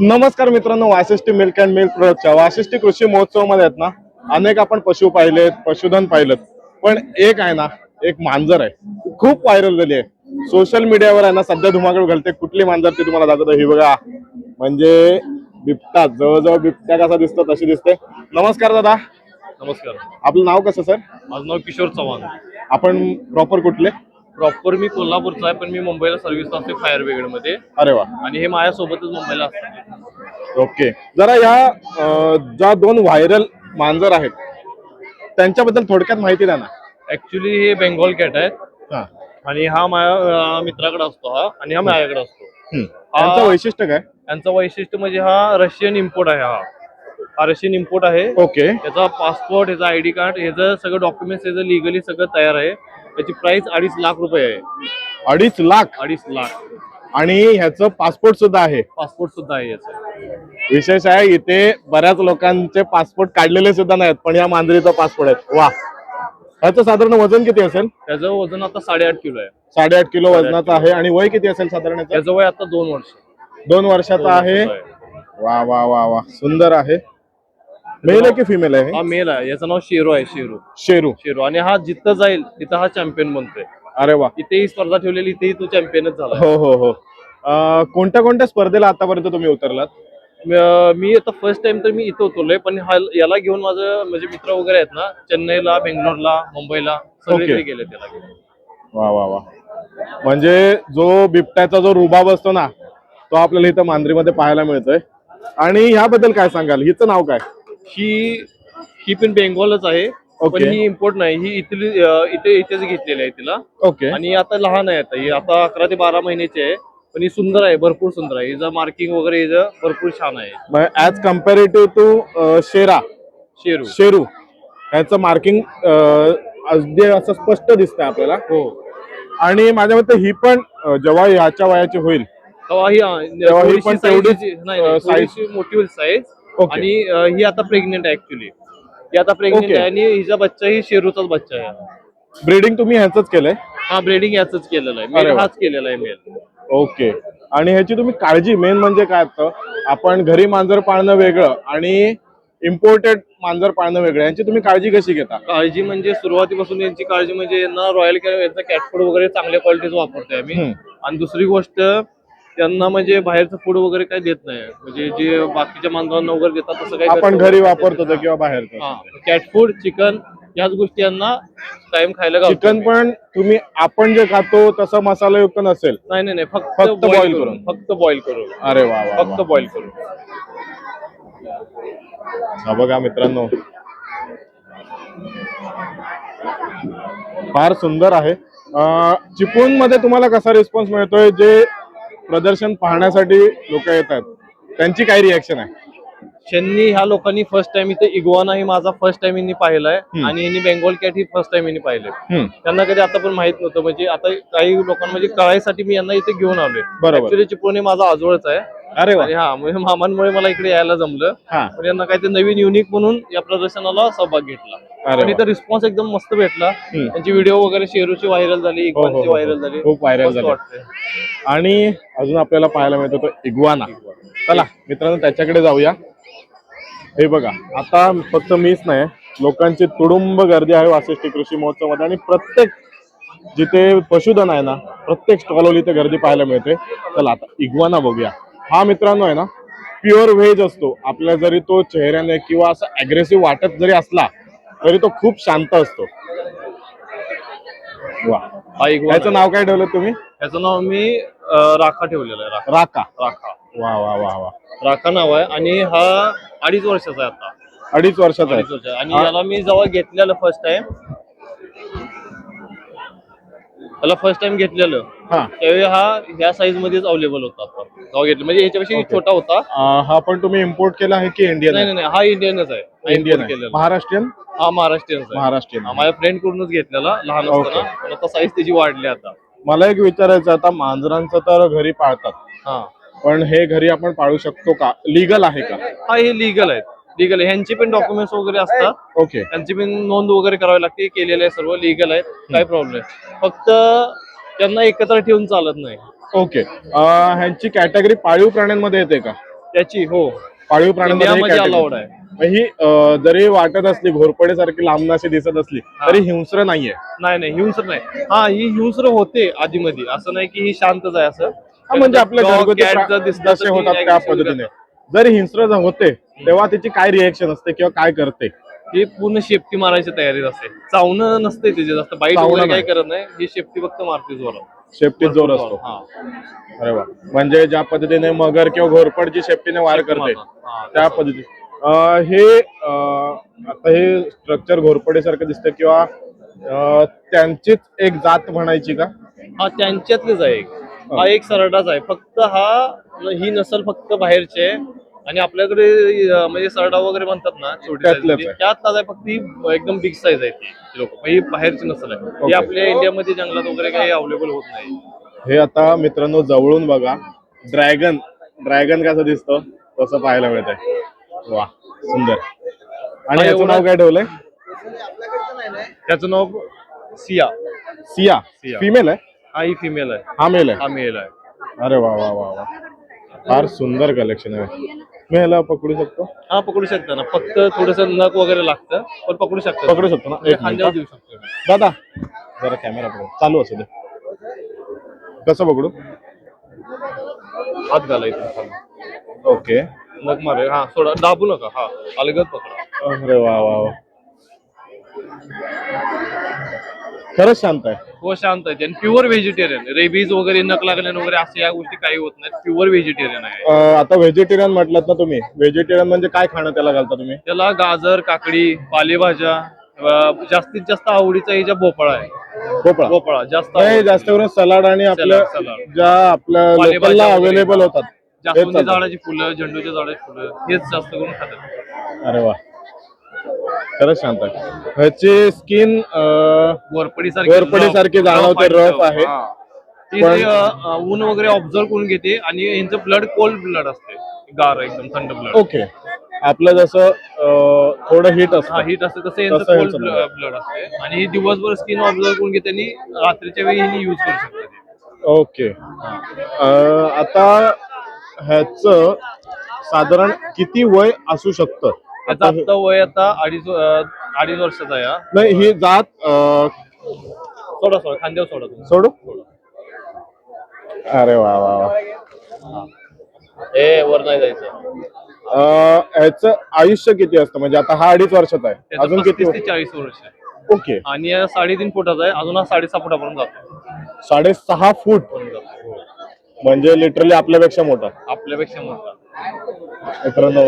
नमस्कार मित्रांनो Vashishthi milk and milk प्रोडक्टच्या वाशिष्ठी कृषी महोत्सवामध्ये आहेत ना अनेक आपण पशु पाहिलेत पशुधन पाहिलेत. पण एक आहे ना एक मांजर आहे. खूप व्हायरल झाली आहे. सोशल मीडियावर आहे ना सध्या धुमाकूळ घालते. कुठली मांजर ती तुम्हाला दाखवतो. ही बघा. म्हणजे बिबटा जवळजवळ बिबट्या कसा दिसतो तशी दिसते. नमस्कार दादा. नमस्कार. आपलं नाव कसं सर माझं नाव किशोर चव्हाण. आपण प्रॉपर कुठले? प्रॉपर मी कोल्हापूरचा आहे पण मी मुंबईला सर्व्हिस असते फायर ब्रिगेडमध्ये. अरे वा. आणि हे माझ्यासोबतच मुंबईला असतात ओके. जरा या अं, ज्या दोन व्हायरल मांजर आहेत त्यांच्याबद्दल थोडक्यात माहिती द्या ना. ऍक्च्युली हे बेंगॉल कॅट आहेत. हा. आणि हा माझ्या अं, मित्राकडे असतो हा आणि हा माझ्याकडे असतो. हम्म. त्यांचं वैशिष्ट्य काय? यांचं वैशिष्ट्य म्हणजे हा रशियन इम्पोर्ट आहे हा. हा रशियन इम्पोर्ट आहे. ओके. त्याचा पासपोर्ट ह्याचा आयडी कार्ड ह्याचं सगळं डॉक्युमेंट्स ह्याचं लिगली सगळं तयार आहे त्याची प्राइस अडीच लाख रुपये आहे. अडीच लाख? अडीच लाख. आणि ह्याचं पासपोर्ट सुद्धा आहे. पासपोर्ट सुद्धा आहे याचं. विशेष आहे इथे बऱ्याच लोकांचे पासपोर्ट काढलेले सुद्धा नाहीत पण या मांजरीचा पासपोर्ट आहे वा. ह्याचं साधारण वजन किती असेल? त्याचं वजन आता साडेआठ किलो आहे. साडेआठ किलो वजनाचं आहे. आणि वय किती असेल साधारण याचं? त्याचं वय आता दोन वर्ष. दोन वर्षाचा आहे. वा वा वा वा. सुंदर आहे. मेल आहे की फिमेल आहे? हा? मेल आहे. याचं नाव शेरू आहे शेरू. शेरू. शेरू. आणि हा जिथं जाईल तिथं हा चॅम्पियन बनतोय. अरे वा. इथेही स्पर्धा ठेवलेली इथेही तो चॅम्पियनच झाला. हो हो हो. अं, कोणत्या कोणत्या स्पर्धेला आतापर्यंत तुम्ही उतरलात? मी आता फर्स्ट टाइम तर मी इथं उतरलोय पण हा याला घेऊन माझं म्हणजे मित्र वगैरे आहेत ना चेन्नईला बेंगलोरला मुंबईला सगळीकडे Okay. गेले त्याला घेऊन. वा वा वा. म्हणजे जो बिबट्याचा जो रुबाब असतो ना तो आपल्याला इथं मांजरीमध्ये पाहायला मिळतोय. आणि ह्याबद्दल काय सांगाल? हिचं नाव काय? ही ही पण बेंगॉलच आहे. पण. ही इम्पोर्ट नाही. ही इथली इथे इथेच घेतलेली आहे तिला. ओके आणि आता लहान आहे आता. ही आता अकरा ते बारा महिन्याची आहे. पण ही सुंदर आहे भरपूर सुंदर आहे. हिचं मार्किंग वगैरे हिचं भरपूर छान आहे. As comparative to Shera Sheru. Sheru ह्याचं मार्किंग अगदी असं स्पष्ट दिसतंय आपल्याला. हो. आणि माझ्या मते ही पण जेव्हा ह्याच्या वयाची होईल तेव्हा ही तेव्हा ही पण तेवढीच, थोडीशी मोठी होईल साईज. आणि ही आता प्रेग्नेंट आहे ऍक्च्युली ही आता प्रेग्नेंट Okay. आहे आणि हिचा बच्चा ही शेरूचाच बच्चा आहे. ब्रीडिंग तुम्ही ह्याच केलंय? हा ब्रेडिंग याच केलेला आहे. अरे मेल वा. हाच केलेला आहे मेल. ओके आणि ह्याची तुम्ही काळजी मेन म्हणजे काय असतं आपण घरी मांजर पाळणं वेगळं आणि इम्पोर्टेड मांजर पाळणं वेगळं यांची तुम्ही काळजी कशी घेता? काळजी म्हणजे सुरुवातीपासून यांची काळजी म्हणजे यांना रॉयल कॅट यांचा फूड वगैरे चांगल्या क्वालिटीचं वापरतोय आम्ही. हम्म. आणि दुसरी गोष्ट त्यांना म्हणजे बाहेरचं फूड वगैरे काही देत नाही. म्हणजे जे बाकीच्या मांजरांना वगैरे देतात तसं काही आपण घरी वापरतो ते किंवा बाहेर नाही. कॅट फूड चिकन याच गोष्टी यांना कायम खायला चिकन. पण तुम्ही आपण जे खातो तसं मसालायुक्त नसेल. नाही नाही नाही फक्त फक्त बॉईल करून. फक्त बॉईल करून. अरे वा वा, फक्त वा. बॉईल करून. हा बघा मित्रांनो. फार सुंदर आहे. चिपळूणमध्ये तुम्हाला कसा रिस्पॉन्स मिळतोय? जे प्रदर्शन पाहण्यासाठी लोक येतात. त्यांची काय रिॲक्शन आहे? त्यांनी ह्या लोकांनी फर्स्ट टाइम इथे इगवाना ही माझा फर्स्ट टाइम यांनी पाहिलाय. आणि यांनी बेंगॉल कॅट ही फर्स्ट टाइम यांनी पाहिले हम्म. त्यांना कधी आता पण माहीत नव्हतं. म्हणजे आता काही लोकांना म्हणजे कळायसाठी मी यांना इथे घेऊन आलोय. बरोबर. चिपळूण माझा आजोळच आहे. अरे वा. आणि हा म्हणजे मामांमुळे मला इकडे यायला जमलं. हा. पण यांना काहीतरी नवीन युनिक म्हणून या प्रदर्शनाला सहभाग घेतला. अरे आणि वा. तर रिस्पॉन्स एकदम मस्त भेटला. हम्म. त्यांची व्हिडिओ वगैरे शेरूची व्हायरल झाली हो, हो, इगवानची हो. व्हायरल झाली. खूप व्हायरल मस्त झाली. वाटतंय. आणि अजून आपल्याला पाहायला मिळतो तो इग्वाना. चला मित्रांनो त्याच्याकडे जाऊया. हे बघा आता फक्त मीच नाही लोकांची तुडुंब गर्दी आहे वाशिष्ठी कृषी महोत्सवामध्ये आणि प्रत्येक जिथे पशुधन आहे ना प्रत्येक स्टॉलवर इथे गर्दी पाहायला मिळते. चला आता इग्वाना बघूया. हा मित्रांनो आहे ना प्युअर व्हेज असतो. आपल्या जरी तो चेहऱ्याने किंवा असं अग्रेसिव्ह वाटत जरी असला तरी तो खूप शांत असतो. वा. याचं नाव काय ठेवलं तुम्ही? याचं नाव मी राखा ठेवलेलं आहे राखा. राका राखा. वा वा वा वा. राखा नाव आहे आणि हा अडीच वर्षाचा आहे आता. अडीच वर्षाचा अडीच आणि याला मी जेव्हा घेतलेलं फर्स्ट टाइम त्याला फर्स्ट टाइम घेतलेलं हा. त्यावेळी हा ह्या साईज मध्येच अवेलेबल होता जेव्हा घेतलं. म्हणजे याच्यापेक्षा Okay. छोटा होता. अं, हा पण तुम्ही इम्पोर्ट केला आहे की इंडियन नाही नाही नाही. हा इंडियनच आहे. हा इंडियन import आहे. केलेला. महाराष्ट्रीयन? हा महाराष्ट्रीयन आहे. महाराष्ट्रीयन हा माझ्या फ्रेंड कडूनच घेतलेला लहान Okay. असताना पण आता साईज त्याची वाढली आता. मला एक विचारायचं आता मांजरांचं तर घरी पाळतात. हा. पण हे घरी आपण पाळू शकतो का? लिगल आहे का? हा हे लिगल आहेत. लिगल आहे. ह्यांचे पण डॉक्युमेंट्स वगैरे असतात. ओके त्यांची पण नोंद वगैरे करावी लागते. केलेले आहे सर्व. लिगल आहेत. काय प्रॉब्लेम फक्त त्यांना एकत्र ठेवून चालत नाही. ओके. ह्यांची कॅटेगरी पाळीव प्राण्यांमध्ये येते का? त्याची हो. पाळीव प्राण्यांमध्ये इंडियामध्ये category. अलाउड आहे. मग ही अं, जरी वाटत असली घोरपडे सारखी लांब अशी दिसत असली तरी हिंस्र नाहीये. नाही नाही हिंस्र नाही. हा ही हिंस्र होते आधी मध्ये असं नाही की ही शांतच आहे असं. हा, म्हणजे आपल्या Dog, घरगुती cat प्रा- जर दिसलं तर जसे ती होतात त्या aggressive पद्धतीने. करतात. जरी हिंस्र जर होते तेव्हा तिची काय रिएक्शन असते किंवा काय करते? ही पूर्ण शेपटी मारायची तयारीत असते. चावणं नसते तिचे जास्त. बाईट चावणं वगैरे काही नाही. करत नाही. ही शेपटी फक्त मारते जोरात शेपटीत जोर असतो. हा. अरे वा. म्हणजे ज्या पद्धतीने मगर किंवा घोरपड जी शेपटीने वार करते त्या पद्धतीने अं, हे आता हे स्ट्रक्चर घोरपडीसारखं दिसतं किंवा त्यांचीच एक जात म्हणायची का? हा त्यांच्यातलेच आहे एक. हा एक सरडाच आहे. फक्त हा ही नसल फक्त बाहेरची. आहे आणि आपल्याकडे म्हणजे सरडा वगैरे म्हणतात ना छोटी. त्यात फक्त ही एकदम बिग साईज आहे ती लोक. ही बाहेरची नसल आहे. ही. आपल्या इंडियामध्ये जंगलात वगैरे काही अवेलेबल होत नाही. हे आता मित्रांनो जवळून बघा ड्रॅगन ड्रॅगन कसं दिसतं तसं पाहायला मिळत आहे वा सुंदर. आणि याचं नाव काय ठेवलंय? त्याचं नाव सिया. सिया. सिया. फिमेल आहे? हा ही फिमेल आहे. हा मेल आहे. हा मेल आहे. अरे वा वा वा वा. फार सुंदर कलेक्शन आहे. मी ह्याला पकडू शकतो? हा पकडू शकता ना. फक्त थोडस नख वगैरे लागतं पण पकडू शकता. पकडू शकतो ना. एक खांद्यावर मिनिट देऊ शकतो. दादा जरा कॅमेरा पकडू. चालू असू दे. कसं पकडू? हात घालायचं ओके. नख मारे. हा सोडा. दाबू नका. हा अलगद पकडा. अरे वा वा वा. खरंच शांत आहे. हो शांत आहे. आणि प्युअर व्हेजिटेरियन रेबीज वगैरे नक लागल्याने वगैरे अशा या गोष्टी काही होत नाहीत. प्युअर व्हेजिटेरियन आहे. अं, आता व्हेजिटेरियन म्हटलात ना तुम्ही. व्हेजिटेरियन म्हणजे काय खाणं त्याला घालता तुम्ही? त्याला गाजर काकडी पालेभाज्या अं, जास्तीत जास्त आवडीचा हे ज्या भोपळा आहे. भोपळा. भोपळा जास्त नाही. जास्त करून सलाड आणि आपल्या. ज्या आपल्या पालेभाज्या लोकलला वगैरे. अवेलेबल होतात. तेच जास्वंदी चालतं. झाडाची फुलं झेंडूच्या झाडाची फुलं हेच जास्त करून खातात. अरे वा. खरंच शांत आहे. ह्याची स्किन वरपडी सारखी वरपडीसारखी जाणवते, rough आहे. ती पण- ते, अं, ऊन वगैरे ऑब्झर्व करून घेते आणि यांचं ब्लड कोल्ड ब्लड असते. गार एकदम थंड ब्लड ओके. आपलं जसं अं, थोडं हिट हा असतं. हिट असते तसं यांचं तसं कोल्ड यांचं blood. ब्लड असते. आणि ही दिवसभर स्किन ऑब्झर्व करून घेते आणि रात्रीच्या वेळी हिने युज करू शकते ओके. अं, आता ह्याच साधारण किती वय असू शकतं? त्याचं आता वय आता अडीच अडीच वर्षाचा आहे हा. नाही ही जात अं, सोडा सोडा खांद्यावर सोडा तुम्ही. सोडू? अरे वा वा वा. ए वर नाही जायचं. अं, ह्याचं आयुष्य किती असतं? म्हणजे आता हा अडीच वर्षाचा आहे. त्याचं अजून किती पस्तीस ते चाळीस वर्ष आहे. ओके. आणि या साडेतीन फुटाचा आहे. अजून हा साडेसहा फुटापर्यंत जातो. साडेसहा फूट? पर्यंत जातो. हो. म्हणजे लिटरली आपल्यापेक्षा मोठा. आपल्यापेक्षा मोठा. मित्रांनो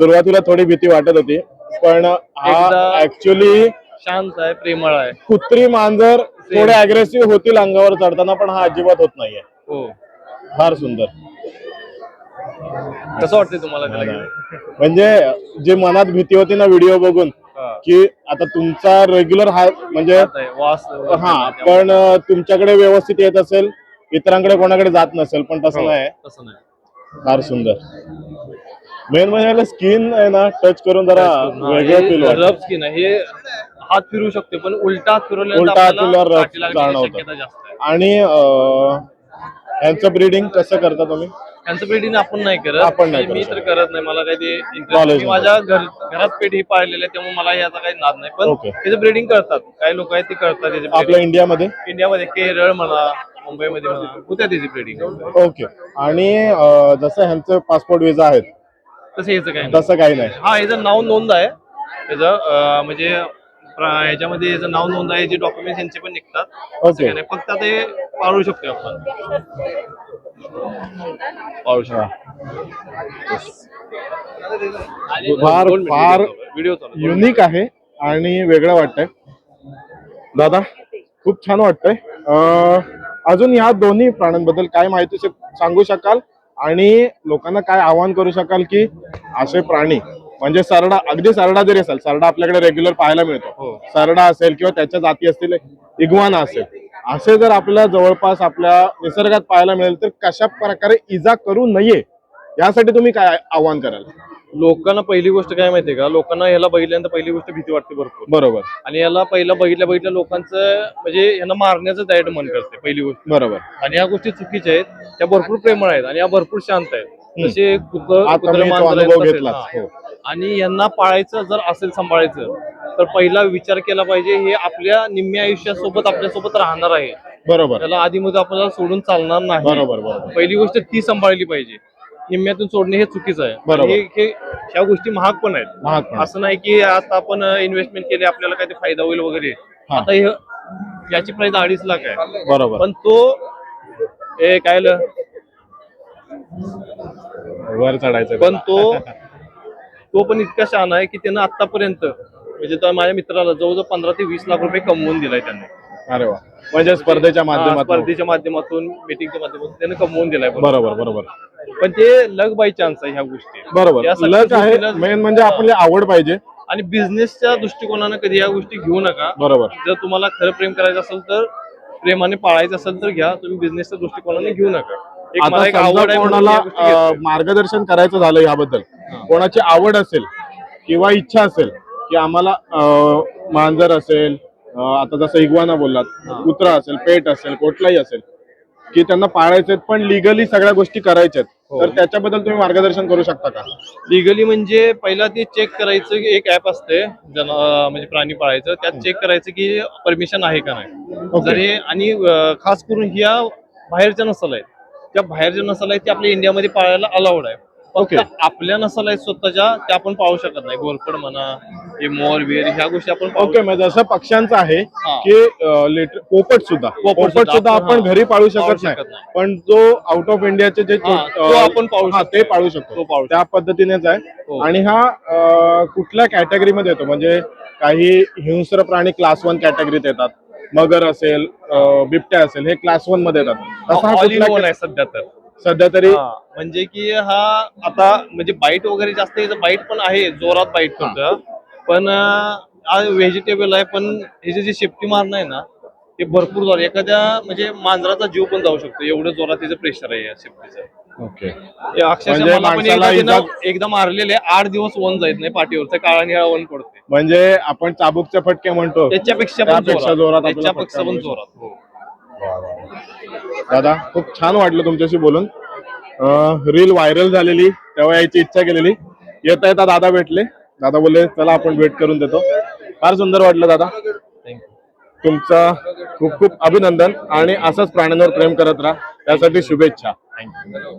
सुरुवातीला थोडी भीती वाटत होती पण हा ऍक्च्युली शांत आहे प्रेमळ आहे. कुत्री मांजर थोडे अग्रेसिव्ह होतील अंगावर चढताना पण हा अजिबात होत नाहीये. हो. फार सुंदर. कसं वाटतंय तुम्हाला त्याला? म्हणजे जे मनात भीती होती ना व्हिडिओ बघून हा. की आता तुमचा रेग्युलर हा म्हणजे हा पण तुमच्याकडे व्यवस्थित येत असेल इतरांकडे कोणाकडे जात नसेल पण तसं तसं नाही. फार सुंदर. मेन म्हणजे स्किन आहे ना टच करून जरा वेगळं फील वाटत. स्किन आहे. हे हात फिरू शकते पण उलटा फिरवल्यानंतर उलटा हात काठी जाणवतं. जास्त आहे. आणि अं, यांचं ब्रीडिंग कसं करता तुम्ही? त्यांचं ब्रीडिंग आपण नाही करत. आपण नाही मी- तर करत नाही. मला काही ते नाही. मी माझ्या घर घरात पेट ही पाळलेली आहे त्यामुळे मला याचा काही नाद नाही. पण Okay. त्याचं ब्रीडिंग करतात काही लोक आहेत ते करतात त्याचे आपल्या breeding. इंडियामध्ये? इंडियामध्ये केरळ म्हणा मुंबईमध्ये म्हणा होत्या त्याची ब्रीडिंग ओके आणि अं, जसं ह्यांचे पासपोर्ट विजा आहेत तसं याचं नाही. तसं काही नाही. हा याचं नाव नोंद आहे. त्याचं अं, म्हणजे प्र- ह्याच्यामध्ये याचं नाव नोंद आहे जे डॉक्युमेंट यांचे पण निघतात. तसं ओके. काही नाही. फक्त ते पाळू शकतो आपण. पाळू शकतो. फार फार व्हिडिओ युनिक आहे आणि वेगळं वाटतंय. दादा खूप छान वाटतंय. अं, अजून या दोन्ही प्राण्यांबद्दल काय माहिती शक- सांगू शकाल? आणि लोकांना काय आवाहन करू शकाल की असे प्राणी म्हणजे सरडा अगदी सरडा जरी असेल सरडा आपल्याकडे रेग्युलर पाहायला मिळतो. हो. सरडा असेल किंवा त्याच्या जाती असतील इगवाना असेल. असे जर आपल्या जवळपास आपल्या निसर्गात पाहायला मिळेल तर कशा प्रकारे इजा करू नये यासाठी तुम्ही काय आवाहन कराल? लोकांना पहिली गोष्ट काय माहितीये का? लोकांना याला बघितल्यानंतर पहिली गोष्ट भीती वाटते भरपूर. बरोबर. आणि याला पहिला बघितल्या बघितल्या लोकांचं म्हणजे यांना मारण्याचं डायरेक्ट मन करते पहिली गोष्ट. बरोबर. आणि ह्या गोष्टी चुकीच्या आहेत. त्या भरपूर प्रेमळ आहेत आणि या भरपूर शांत आहेत. तसे कुत्र- आता कुत्रे मी तो मांजरं अनुभव तसेच, घेतलाच. हा. हो. आणि यांना पाळायचं जर असेल सांभाळायचं तर पहिला विचार केला पाहिजे हे आपल्या निम्म्या आयुष्यासोबत आपल्यासोबत राहणार आहे. बरोबर. त्याला आधी मध्ये आपल्याला सोडून चालणार नाही. बरोबर बरोबर. पहिली गोष्ट ती सांभाळली पाहिजे. निम्म्यातून सोडणे हे चुकीचं आहे. बरोबर. आणि हे- ह्या गोष्टी महाग पण आहेत. महाग पण. असं नाही की आता आपण इन्व्हेस्टमेंट केली आपल्याला ते फायदा होईल वगैरे. हा. आता हे याची प्राइस अडीच लाख आहे. बरोबर. पण तो ए काय वर चढायचं पण तो तो पण इतका शहाणा आहे की त्यानं आतापर्यंत म्हणजे त्या माझ्या मित्राला जवळजवळ पंधरा ते वीस लाख रुपये कमवून दिलाय त्याने. अरे वा. म्हणजे स्पर्धेच्या हा, माध्यमातून. स्पर्धेच्या माध्यमातून मीटिंगच्या माध्यमातून त्याने कमवून दिलाय. बरोबर बरोबर. पण ते लग बाय चान्स आहे ह्या गोष्टी. बरोबर. लक आहे गोष्टीला- मेन म्हणजे आपली आवड पाहिजे. आणि बिझनेसच्या दृष्टिकोनानं कधी या गोष्टी घेऊ नका. बरोबर. जर तुम्हाला खरं प्रेम करायचं असेल तर प्रेमाने पाळायचं असेल तर घ्या. तुम्ही बिझनेसच्या दृष्टिकोनाने घेऊ नका. एक मला आता एक आवड समजा आहे म्हणून कोणाला या गोष्टी अं, घेतोय. मार्गदर्शन करायचं झालं याबद्दल कोणाची आवड असेल किंवा इच्छा असेल की आम्हाला अं, मांजर असेल अं, आता जसं इग्वाना बोललात कुत्रा असेल पेट असेल कुठलाही असेल की त्यांना पाळायचे पण लिगली सगळ्या गोष्टी करायच्यात हो. तर त्याच्याबद्दल तुम्ही मार्गदर्शन करू शकता का लिगली म्हणजे पहिला ते चेक करायचं की एक ऍप असते जन म्हणजे प्राणी पाळायचं त्यात चेक करायचं की परमिशन आहे का नाही. जर हे आणि खास करून ह्या बाहेरच्या नसल आहेत त्या बाहेरच्या नसल आहेत त्या आपल्या इंडियामध्ये पाळायला अलाउड आहे ओके. आपल्या नसल स्वतःच्या त्या आपण पाळू शकत नाही गोरपड म्हणा हे मोर बिर ह्या गोष्टी आपण ओके म्हणजे जसं पक्ष्यांचं आहे हा. की अं, लेट- पोपट सुद्धा पोपट सुद्धा सुद्धा आपण- आपण हा, घरी पाळू पाळू शकत शकत नाही नाही. पण जो आउट ऑफ इंडियाचे जे हा, छोट- तो अं, आपण पाळू हा, शकतो. ते पाळू तो शकतो पाळू त्या पद्धतीनेच आहे हो. आणि हा अं, कुठल्या कॅटेगरीमध्ये येतो म्हणजे काही हिंस्र प्राणी क्लास वन कॅटेगरीत येतात मगर असेल अं, बिबट्या असेल हे क्लास वनमध्ये येतात तसा हा ऑल इन कुठला वन आहे सध्या तर सध्या तरी हा, म्हणजे की हा आता म्हणजे बाईट वगैरे जास्त याचं बाईट पण आहे जोरात बाईट करतं पण व्हेजिटेबल आहे पण ह्याची जी शेपटी मारणं आहे ना ते भरपूर जोर एखाद्या म्हणजे मांजराचा जीव पण जाऊ शकतो एवढं जोरात त्याचं प्रेशर आहे या शेपटीचं. ओके. हे अक्षरशः म्हणजे मला पण माणसाला एकदा इजा- त्यानं एकदा मारलेले आठ दिवस वन जायत नाही पाठीवरचं काळा निळा वन पडते म्हणजे आपण चाबूकचे फटके म्हणतो. त्याच्यापेक्षा पण त्यापेक्षा जोरात. जोरात आपल्याला त्याच्यापेक्षा फटका पण जोरात हो. दादा खूप छान वाटलं तुमच्याशी बोलून. रील व्हायरल झालेली तेव्हा यायची इच्छा केलेली. येता येता दादा भेटले. दादा बोलले चला आपण भेट करून देतो. फार सुंदर वाटलं दादा. थँक्यू तुमचा खूप खूप अभिनंदन आणि असंच प्राण्यांवर प्रेम करत राहा. त्यासाठी शुभेच्छा. थँक्यू